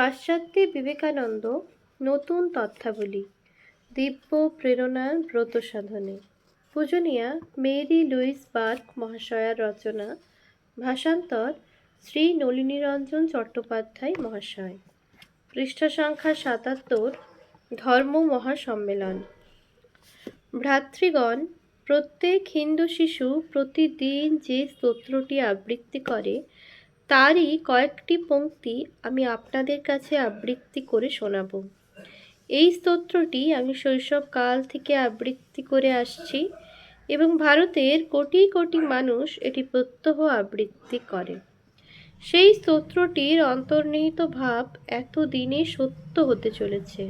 পাশ্চাত্যে বিবেকানন্দ নতুন তথ্যাবলী, দিব্য প্রেরণার ব্রত সাধনে। পূজনীয়া মেরি লুইস বার্ক মহাশয়ার রচনা, ভাষান্তর শ্রী নলিনীরঞ্জন চট্টোপাধ্যায় মহাশয়। পৃষ্ঠা সংখ্যা সাতাত্তর, ধর্ম মহাসম্মেলন। ভ্রাতৃগণ, প্রত্যেক হিন্দু শিশু প্রতিদিন যে স্তোত্রটি আবৃত্তি করে তারই কয়েকটি পংক্তি আমি আপনাদের কাছে আবৃত্তি করে শোনাব। এই স্তোত্রটি আমি শৈশবকাল থেকে আবৃত্তি করে আসছি এবং ভারতের কোটি কোটি মানুষ এটি প্রত্যহ আবৃত্তি করে। সেই স্তোত্রটির অন্তর্নিহিত ভাব এতদিনে সত্য হতে চলেছে।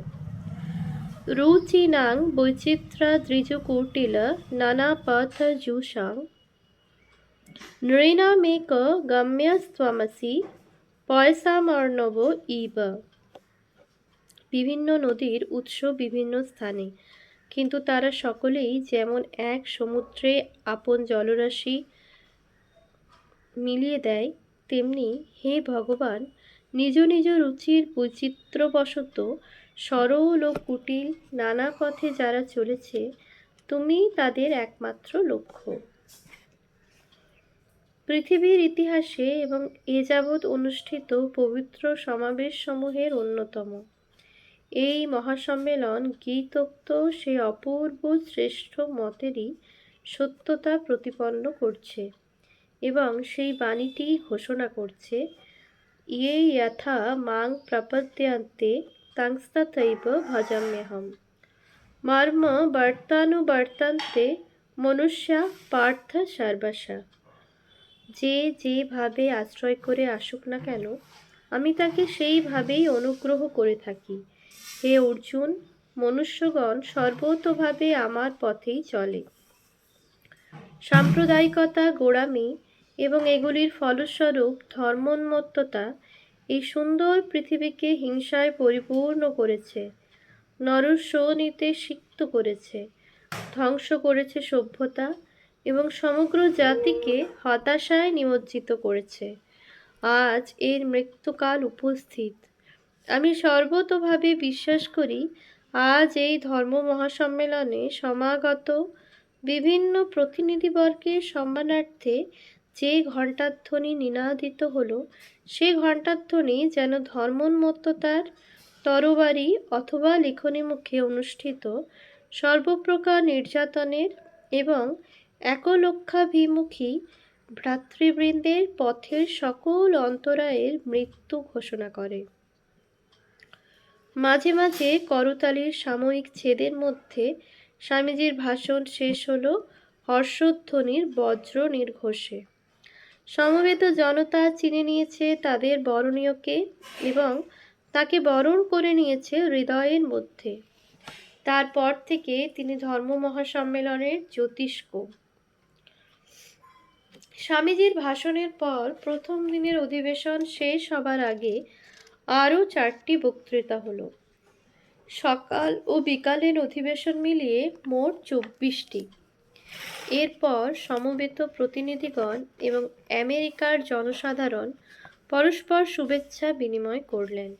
রুচিনাং বৈচিত্রা দ্রিজকুটিল নানাপথ জুষাং নৃণামেক গম্যস্ত্বমসি পয়সামর্ণব ইব বিভিন্ন নদীর উৎস বিভিন্ন স্থানে কিন্তু তারা সকলেই যেমন এক সমুদ্রে আপন জলরাশি মিলিয়ে দেয় তেমনি হে ভগবান নিজ নিজ রুচির বৈচিত্র্যবশত সরল ও কুটিল নানা পথে যারা চলেছে, তুমি তাদের একমাত্র লক্ষ্য। পৃথিবীর ইতিহাসে এবং এ যাবৎ অনুষ্ঠিত পবিত্র সমাবেশসমূহের অন্যতম। এই মহাসম্মেলন গীতোক্ত সে অপূর্ব শ্রেষ্ঠ মতেরই সত্যতা প্রতিপন্ন করছে এবং সেই বাণীটি ঘোষণা করছে ইয়ে যথা মাং প্রপদ্যন্তে তাংস্তথৈব ভজাম্যহম। মর্ম বর্তানুবর্তন্তে মনুষ্যা পার্থ সর্বশা। যে যেভাবে আশ্রয় করে আসুক না কেন, আমি তাকে সেইভাবেই অনুগ্রহ করে থাকি। হে অর্জুন, মনুষ্যগণ সর্বতভাবে আমার পথেই চলে। সাম্প্রদায়িকতা, গোড়ামি এবং এগুলির ফলস্বরূপ ধর্মোন্মত্ততা এই সুন্দর পৃথিবীকে হিংসায় পরিপূর্ণ করেছে নরসৌনিতে সিক্ত করেছে, ধ্বংস করেছে সভ্যতা এবং সমগ্র জাতিকে হতাশায় নিমজ্জিত করেছে। আজ এর মৃত্যুকাল উপস্থিত। আমি সর্বতোভাবে বিশ্বাস করি, আজ এই ধর্ম মহাসম্মেলনে সমাগত বিভিন্ন প্রতিনিধিবর্গের সম্মানার্থে যে ঘণ্টাধ্বনি নিনাদিত হলো, সে ঘণ্টাধ্বনি যেন ধর্মোন্মত্ততার তরবারি অথবা লেখনী মুখে অনুষ্ঠিত, সর্বপ্রকার নির্যাতনের এবং একলক্ষাভিমুখী ভ্রাতৃবৃন্দের পথের সকল অন্তরায়ের মৃত্যু ঘোষণা করে। মাঝে মাঝে করতালির সাময়িক ছেদের মধ্যে স্বামীজির ভাষণ শেষ হল, হর্ষধ্বনির বজ্র নির্ঘোষে। সমবেত জনতা চিনে নিয়েছে তাদের বরণীয়কে এবং তাকে বরণ করে নিয়েছে হৃদয়ের মধ্যে। তারপর থেকে তিনি ধর্ম মহাসম্মেলনের জ্যোতিষ্ক। স্বামীজির ভাষণের পর প্রথম দিনের অধিবেশন শেষ হবার আগে আরও চারটি বক্তৃতা হলো। সকাল ও বিকালের অধিবেশন মিলিয়ে মোট চব্বিশটি। এরপর সমবেত প্রতিনিধিগণ এবং আমেরিকার জনসাধারণ পরস্পর শুভেচ্ছা বিনিময় করলেন।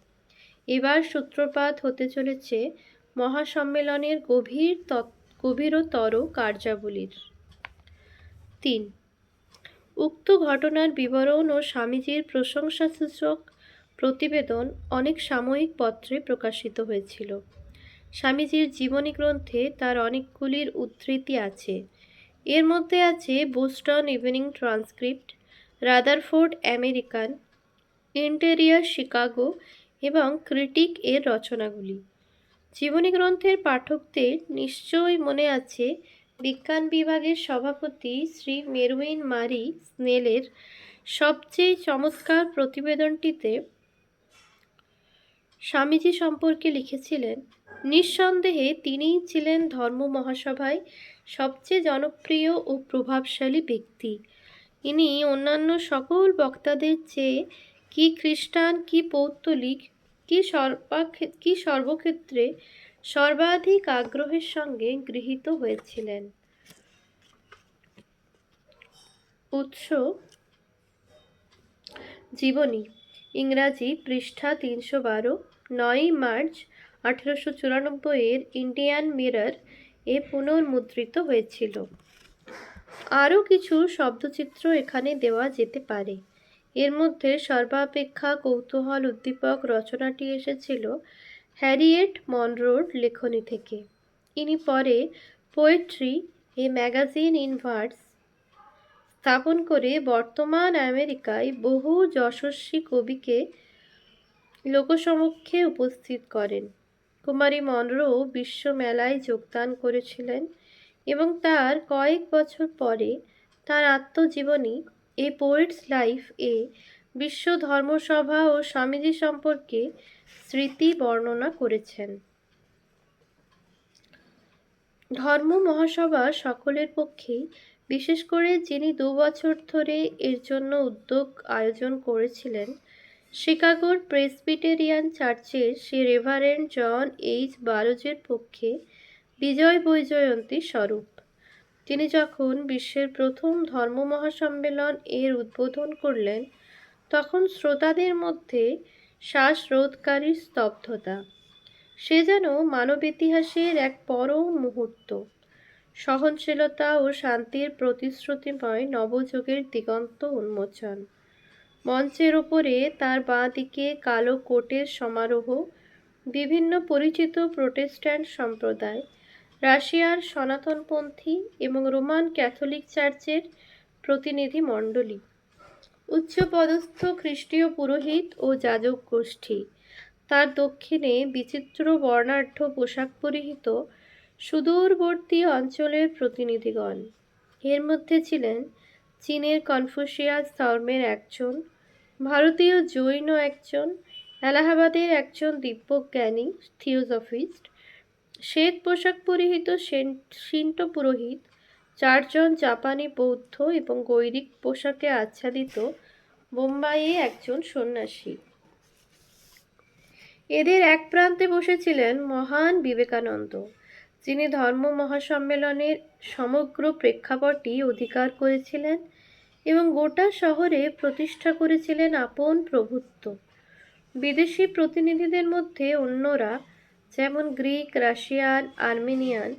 এবার সূত্রপাত হতে চলেছে মহাসম্মেলনের গভীর গভীরতর কার্যাবলীর। তিন উক্ত ঘটনার বিবরণ ও স্বামীজির প্রশংসাসূচক প্রতিবেদন অনেক সাময়িক পত্রে প্রকাশিত হয়েছিল। স্বামীজির জীবনী গ্রন্থে তার অনেকগুলির উদ্ধৃতি আছে। এর মধ্যে আছে Boston evening transcript, Rutherford American interior Chicago এবং ক্রিটিক এর রচনাগুলি। জীবনী গ্রন্থের পাঠকদের নিশ্চয়ই মনে আছে বিজ্ঞান বিভাগের সভাপতি শ্রী মেরুইন মারি স্নেলের সবচেয়ে চমৎকার প্রতিবেদনটিতে স্বামীজি সম্পর্কে লিখেছিলেন, নিঃসন্দেহে তিনিই ছিলেন ধর্ম মহাসভায় সবচেয়ে জনপ্রিয় ও প্রভাবশালী ব্যক্তি। ইনি অন্যান্য সকল বক্তাদের চেয়ে কি খ্রিস্টান, কি পৌত্তলিক, কি সর্বাক্ষে, কি সর্বক্ষেত্রে সর্বাধিক আগ্রহের সঙ্গে গৃহীত হয়েছিলেন। উৎস জীবনী, ইংরাজি পৃষ্ঠা তিনশো বারো নয়ই মার্চ আঠেরোশো চুরানব্বইয়ের ইন্ডিয়ান মিরর এ পুনর্মুদ্রিত হয়েছিল। আরও কিছু শব্দচিত্র এখানে দেওয়া যেতে পারে। এর মধ্যে সর্বাপেক্ষা কৌতূহল উদ্দীপক রচনাটি এসেছিল হ্যারিয়েট মনরোর লেখনী থেকে। ইনি পরে poetry a magazine in verse স্থাপন করে বর্তমান আমেরিকায় বহু যশস্বী কবিকে লোকসমক্ষে উপস্থিত করেন। কুমারী মনরো বিশ্ব মেলায় যোগদান করেছিলেন এবং তার কয়েক বছর পরে তার আত্মজীবনী এ পোয়েটস লাইফ এ বিশ্ব ধর্মসভা ও স্বামীজি সম্পর্কে স্মৃতি বর্ণনা করেছেন। ধর্ম মহাসভা সকলের পক্ষেই, বিশেষ করে যিনি দু বছর ধরে এর জন্য উদ্যোগ আয়োজন করেছিলেন, শিকাগোর প্রেসবিটেরিয়ান চার্চের সে রেভারেন্ড জন এইচ বারোজের পক্ষে বিজয় বৈজয়ন্তী স্বরূপ। তিনি যখন বিশ্বের প্রথম ধর্ম মহাসম্মেলন এর উদ্বোধন করলেন, তখন শ্রোতাদের মধ্যে শ্বাসরোধকারী স্তব্ধতা। সে যেন মানব ইতিহাসের এক পরম মুহূর্ত। সহনশীলতা ও শান্তির প্রতিশ্রুতিময় নবযুগের দিগন্ত উন্মোচন। মঞ্চের ওপরে তার বাঁ দিকে কালো কোটের সমারোহ, বিভিন্ন পরিচিত প্রোটেস্ট্যান্ট সম্প্রদায়, রাশিয়ার সনাতনপন্থী এবং রোমান ক্যাথলিক চার্চের প্রতিনিধি মণ্ডলী উচ্চপদস্থ খ্রিস্টীয় পুরোহিত ও যাজক গোষ্ঠী। তার দক্ষিণে বিচিত্র বর্ণাঢ্য পোশাক পরিহিত সুদূরবর্তী অঞ্চলের প্রতিনিধিগণ। এর মধ্যে ছিলেন চীনের কনফুসিয়াস ধর্মের একজন, ভারতীয় জৈন একজন, এলাহাবাদের একজন দিব্যজ্ঞানী থিওজফিস্ট শ্বেত পোশাক পরিহিত শিন্টো পুরোহিত চারজন জাপানি বৌদ্ধ এবং গৈরিক পোশাকে আচ্ছাদিত বোম্বাইয়ে একজন সন্ন্যাসী। এদের এক প্রান্তে বসেছিলেন মহান বিবেকানন্দ। যিনি ধর্ম মহাসম্মেলনের সমগ্র প্রেক্ষাপটই অধিকার করেছিলেন এবং গোটা শহরে প্রতিষ্ঠা করেছিলেন আপন প্রভুত্ব। বিদেশি প্রতিনিধিদের মধ্যে অন্যরা, যেমন গ্রিক, রাশিয়ান, আর্মেনিয়ান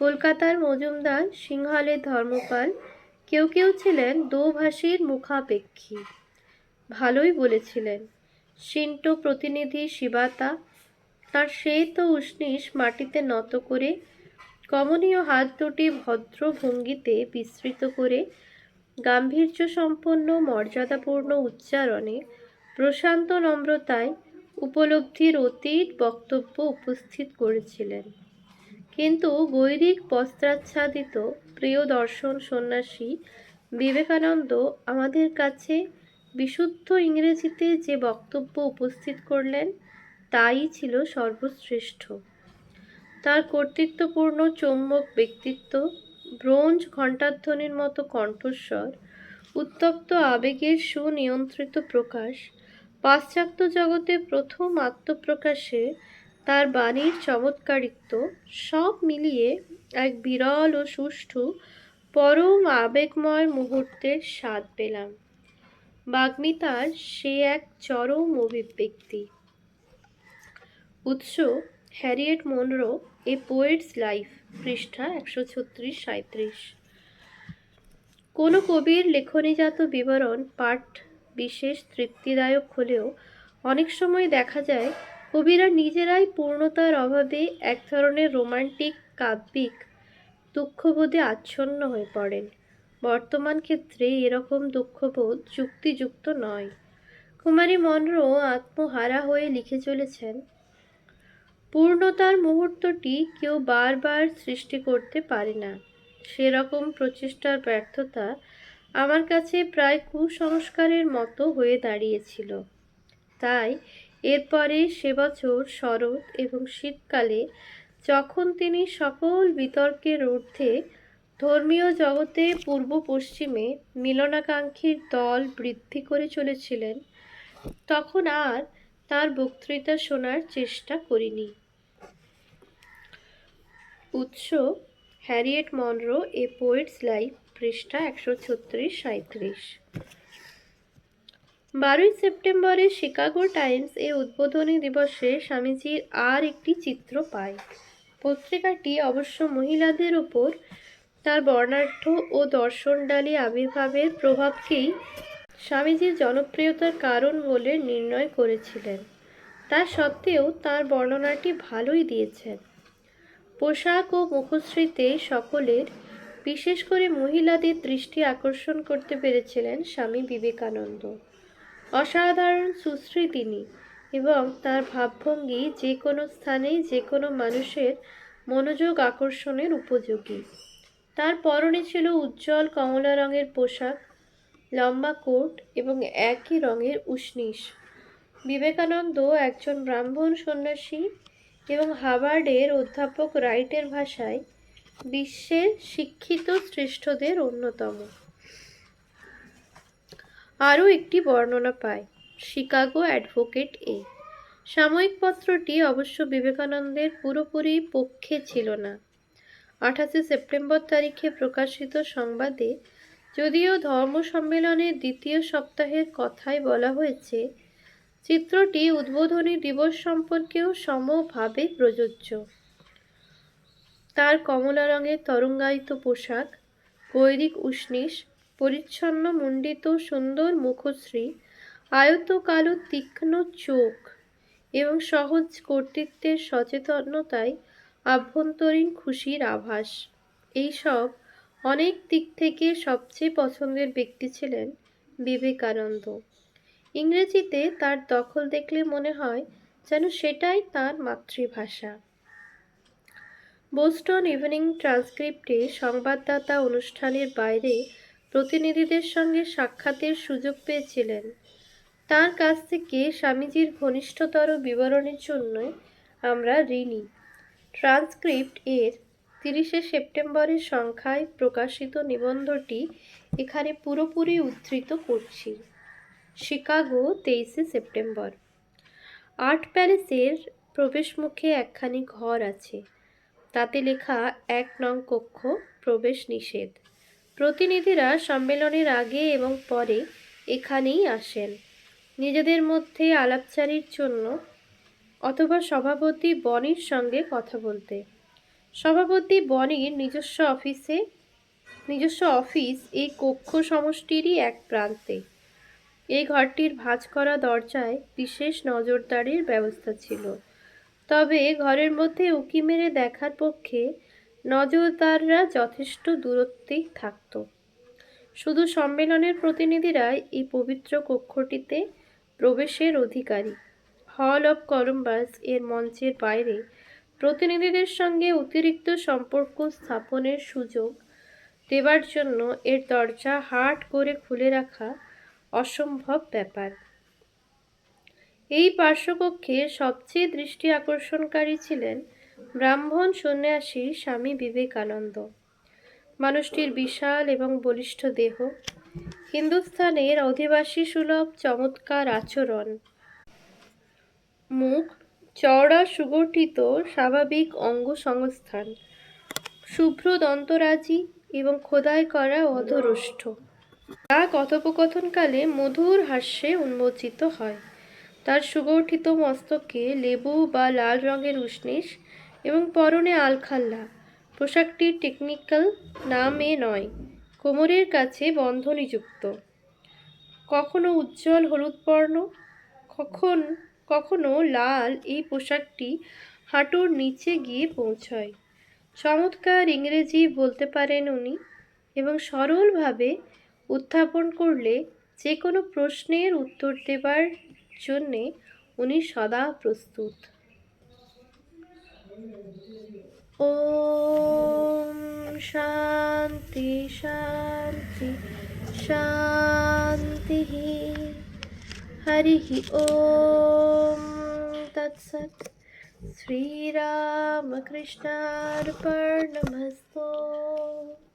কলকাতার মজুমদার সিংহলের ধর্মপাল, কেউ কেউ ছিলেন দোভাষীর মুখাপেক্ষী। ভালোই বলেছিলেন। শিন্টো প্রতিনিধি শিবাতা, তার শ্বেত উষ্ণিস মাটিতে নত করে, কমনীয় হাত দুটি ভদ্র ভঙ্গিতে বিস্তৃত করে গাম্ভীর্য সম্পন্ন মর্যাদাপূর্ণ উচ্চারণে প্রশান্ত নম্রতায় উপলব্ধির অতীত বক্তব্য উপস্থিত করেছিলেন। কিন্তু গৈরিক বস্ত্রাচ্ছাদিত প্রিয় দর্শন সন্ন্যাসী বিবেকানন্দ আমাদের কাছে বিশুদ্ধ ইংরেজিতে যে বক্তব্য উপস্থিত করলেন, তাই ছিল সর্বশ্রেষ্ঠ। তার কর্তৃত্বপূর্ণ চৌম্বক ব্যক্তিত্ব, ব্রোঞ্জ ঘণ্টাধ্বনির মতো কণ্ঠস্বর, উত্তপ্ত আবেগের সুনিয়ন্ত্রিত প্রকাশ, পাশ্চাত্য জগতে প্রথম আত্মপ্রকাশে তার বাণীর চমৎকারিত্ব সব মিলিয়ে এক বিরল ও সুষ্ঠু পরম আবেগময় মুহূর্তের স্বাদ পেলাম। বাগ্মিতার সে এক চরম অভিব্যক্তি। উৎস Harriet Monroe a poet's life, পৃষ্ঠা একশো ছত্রিশ সাঁত্রিশ কোনো কবির লেখনীজাত বিবরণ পাঠ বিশেষ তৃপ্তিদায়ক হলেও অনেক সময় দেখা যায় কবিরা নিজেরাই পূর্ণতার অভাবে এক ধরনের রোমান্টিক, কাব্যিক দুঃখবোধে আচ্ছন্ন হয়ে পড়েন। বর্তমান ক্ষেত্রে এরকম দুঃখবোধ যুক্তিযুক্ত নয়। কুমারী মনরো আত্মহারা হয়ে লিখে চলেছেন, পূর্ণতার মুহূর্তটি কেউ বারবার সৃষ্টি করতে পারে না। সেরকম প্রচেষ্টার ব্যর্থতা আমার কাছে প্রায় কুসংস্কারের মতো হয়ে দাঁড়িয়েছিল। তাই এরপরে সে বছর শরৎ এবং শীতকালে যখন তিনি সকল বিতর্কের ঊর্ধ্বে ধর্মীয় জগতে পূর্ব পশ্চিমে মিলনাকাঙ্ক্ষীর দল বৃদ্ধি করে চলেছিলেন, তখন আর তার বক্তৃতা শোনার চেষ্টা করিনি। উৎস, Harriet Monroe, a poet's life, পৃষ্ঠা একশো ছত্রিশ সাঁত্রিশ বারোই সেপ্টেম্বরে শিকাগো টাইমস এ উদ্বোধনী দিবসে স্বামীজির আর একটি চিত্র পায়। পত্রিকাটি অবশ্য মহিলাদের ওপর তার বর্ণাঢ্য ও দর্শনডালী আবির্ভাবের প্রভাবকেই স্বামীজির জনপ্রিয়তার কারণ বলে নির্ণয় করেছিলেন। তা সত্ত্বেও তার বর্ণনাটি ভালোই দিয়েছেন। পোশাক ও মুখশ্রীতে সকলের, বিশেষ করে মহিলাদের দৃষ্টি আকর্ষণ করতে পেরেছিলেন স্বামী বিবেকানন্দ। অসাধারণ সুশ্রী তিনি এবং তার ভাবভঙ্গি যে কোনো স্থানেই যে কোনো মানুষের মনোযোগ আকর্ষণের উপযোগী। তার পরনে ছিল উজ্জ্বল কমলা রঙের পোশাক, লম্বা কোট এবং একই রঙের উষ্ণিস বিবেকানন্দ একজন ব্রাহ্মণ সন্ন্যাসী এবং হাভার্ডের অধ্যাপক রাইটের ভাষায় বিশ্বের শিক্ষিত শ্রেষ্ঠদের অন্যতম। আরও একটি বর্ণনা পায়, শিকাগো অ্যাডভোকেট এ। সাময়িক পত্রটি অবশ্য বিবেকানন্দের পুরোপুরি পক্ষে ছিল না। আঠাশে সেপ্টেম্বর তারিখে প্রকাশিত সংবাদে যদিও ধর্ম সম্মেলনের দ্বিতীয় সপ্তাহের কথাই বলা হয়েছে, চিত্রটি উদ্বোধনী দিবস সম্পর্কেও সমভাবে প্রযোজ্য। তার কমলা রঙের তরঙ্গায়িত পোশাক গৈরিক উষ্ণিস পরিচ্ছন্ন, মণ্ডিত, সুন্দর মুখশ্রী আয়ত কালো তীক্ষ্ণ চোখ এবং সহজ কর্তৃত্বের সচেতনতায় আভ্যন্তরীণ খুশির আভাস। এইসব অনেক দিক থেকে সবচেয়ে পছন্দের ব্যক্তি ছিলেন বিবেকানন্দ। ইংরেজিতে তার দখল দেখলে মনে হয় যেন সেটাই তার মাতৃভাষা। বোস্টন ইভিনিং ট্রান্সক্রিপ্টে সংবাদদাতা অনুষ্ঠানের বাইরে প্রতিনিধিদের সঙ্গে সাক্ষাতের সুযোগ পেয়েছিলেন। তার কাছ থেকে স্বামীজির ঘনিষ্ঠতর বিবরণের জন্য আমরা ঋণী। ট্রান্সক্রিপ্ট এর তিরিশে সেপ্টেম্বরের সংখ্যায় প্রকাশিত নিবন্ধটি এখানে পুরোপুরি উদ্ধৃত করছি। শিকাগো, তেইশে সেপ্টেম্বর। আর্ট প্যালেসের প্রবেশমুখে একখানি ঘর আছে। তাতে লেখা এক নং কক্ষ, প্রবেশ নিষেধ। প্রতিনিধিরা সম্মেলনের আগে এবং পরে এখানেই আসেন। নিজেদের মধ্যে আলাপচারির জন্য অথবা সভাপতি বনির সঙ্গে কথা বলতে। সভাপতি বনির নিজস্ব অফিসে, নিজস্ব অফিস এই কক্ষ সমষ্টিরই এক প্রান্তে। এই ঘরটির ভাঁজ করা দরজায় বিশেষ নজরদারির ব্যবস্থা ছিল। তবে ঘরের মধ্যে উকি মেরে দেখার পক্ষে নজরদাররা যথেষ্ট দূরত্বেই থাকত। শুধু সম্মেলনের প্রতিনিধিরাই এই পবিত্র কক্ষটিতে প্রবেশের অধিকারী। হল অব কলম্বাস এর মঞ্চের বাইরে প্রতিনিধিদের সঙ্গে অতিরিক্ত সম্পর্ক স্থাপনের সুযোগ দেবার জন্য এর দরজা হাট করে খুলে রাখা অসম্ভব ব্যাপার। এই পার্শ্বকক্ষে সবচেয়ে দৃষ্টি আকর্ষণকারী ছিলেন ব্রাহ্মণ সন্ন্যাসী স্বামী বিবেকানন্দ। মানুষটির বিশাল এবং বলিষ্ঠ দেহ, হিন্দুস্থানের অধিবাসী সুলভ চমৎকার আচরণ। মুখ, চওড়া সুগঠিত স্বাভাবিক অঙ্গ সংস্থান শুভ্র দন্তরাজি এবং খোদাই করা অধরষ্ঠ। তা কথোপকথনকালে মধুর হাস্যে উন্মোচিত হয়। তার সুগঠিত মস্তকে লেবু বা লাল রঙের উষ্ণিস এবং পরনে আলখাল্লা। পোশাকটি টেকনিক্যাল নামে নয়, কোমরের কাছে বন্ধনীযুক্ত। কখনো উজ্জ্বল হলুদ বর্ণ কখন, কখনো লাল এই পোশাকটি হাঁটুর নিচে গিয়ে পৌঁছয়। চমৎকার ইংরেজি বলতে পারেন উনি এবং সরলভাবে উত্থাপন করলে যে কোনো প্রশ্নের উত্তর দেবার জন্যে উনি সদা প্রস্তুত। ओम शांति शांति शांति हरि ओम तत्सत। श्रीरामकृष्णार्पणमस्तु।